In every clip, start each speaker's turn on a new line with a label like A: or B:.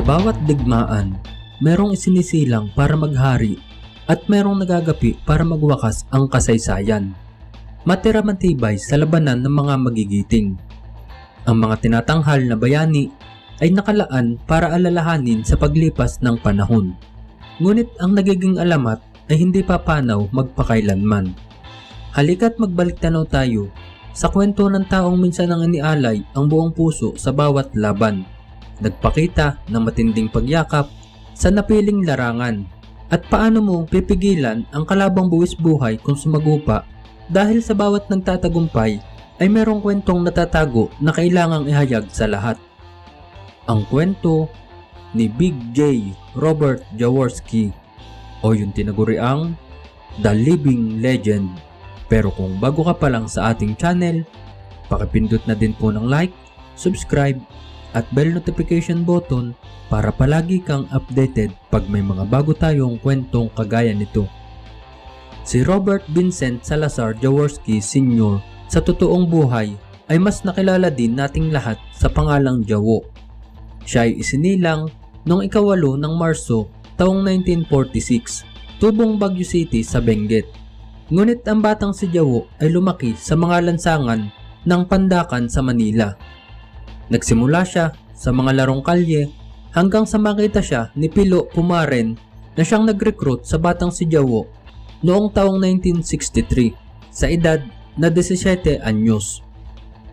A: Sa bawat digmaan, merong isinisilang para maghari at merong nagagapi para magwakas ang kasaysayan. Matira matibay sa labanan ng mga magigiting. Ang mga tinatanghal na bayani ay nakalaan para alalahanin sa paglipas ng panahon. Ngunit ang nagiging alamat ay hindi papanaw magpakailanman. Halika't magbalik tanaw tayo sa kwento ng taong minsan ang inialay ang buong puso sa bawat laban. Nagpakita ng matinding pagyakap sa napiling larangan. At paano mo pipigilan ang kalabang buwis buhay kung sumagupa dahil sa bawat nagtatagumpay ay merong kwentong natatago na kailangang ihayag sa lahat. Ang kwento ni Big J. Robert Jaworski o yung tinaguriang The Living Legend. Pero kung bago ka pa lang sa ating channel, pakipindot na din po ng like, subscribe, at bell notification button para palagi kang updated pag may mga bago tayong kwentong kagaya nito. Si Robert Vincent Salazar Jaworski Sr. sa totoong buhay ay mas nakilala din nating lahat sa pangalang Jawo. Siya ay isinilang noong ikawalo ng Marso taong 1946, tubong Baguio City sa Benguet. Ngunit ang batang si Jawo ay lumaki sa mga lansangan ng Pandakan sa Manila. Nagsimula siya sa mga larong kalye hanggang sa makita siya ni Pilo Pumaren na siyang nag-recruit sa batang si Jawo noong taong 1963 sa edad na 17 anyos.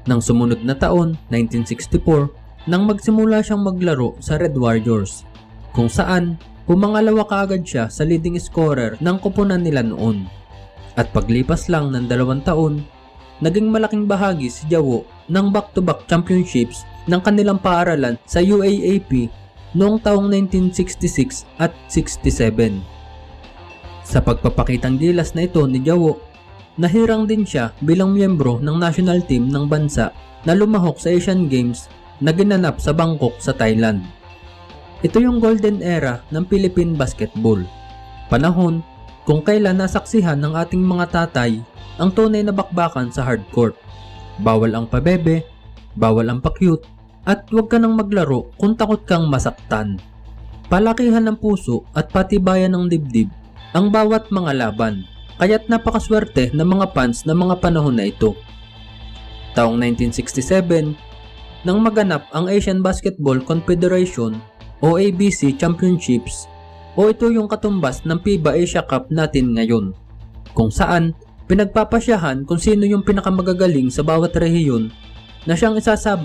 A: Nang sumunod na taon, 1964, nang magsimula siyang maglaro sa Red Warriors, kung saan pumangalawa kaagad siya sa leading scorer ng kupunan nila noon. At paglipas lang ng dalawang taon, naging malaking bahagi si Jawo ng back-to-back championships ng kanilang paaralan sa UAAP noong taong 1966 at 67. Sa pagpapakitang gilas na ito ni Jawo, nahirang din siya bilang miyembro ng national team ng bansa na lumahok sa Asian Games na ginanap sa Bangkok sa Thailand. Ito yung golden era ng Philippine basketball. Panahon kung kailan nasaksihan ng ating mga tatay ang tunay na bakbakan sa hardcourt. Bawal ang pabebe, bawal ang pakyut, at huwag ka nang maglaro kung takot kang masaktan. Palakihan ng puso at patibayan ng dibdib ang bawat mga laban, kaya't napakaswerte ng mga fans ng mga panahon na ito. Taong 1967, nang maganap ang Asian Basketball Confederation o ABC Championships o ito yung katumbas ng FIBA Asia Cup natin ngayon, kung saan pinagpapasyahan kung sino yung pinakamagagaling sa bawat rehiyon na siyang isasabak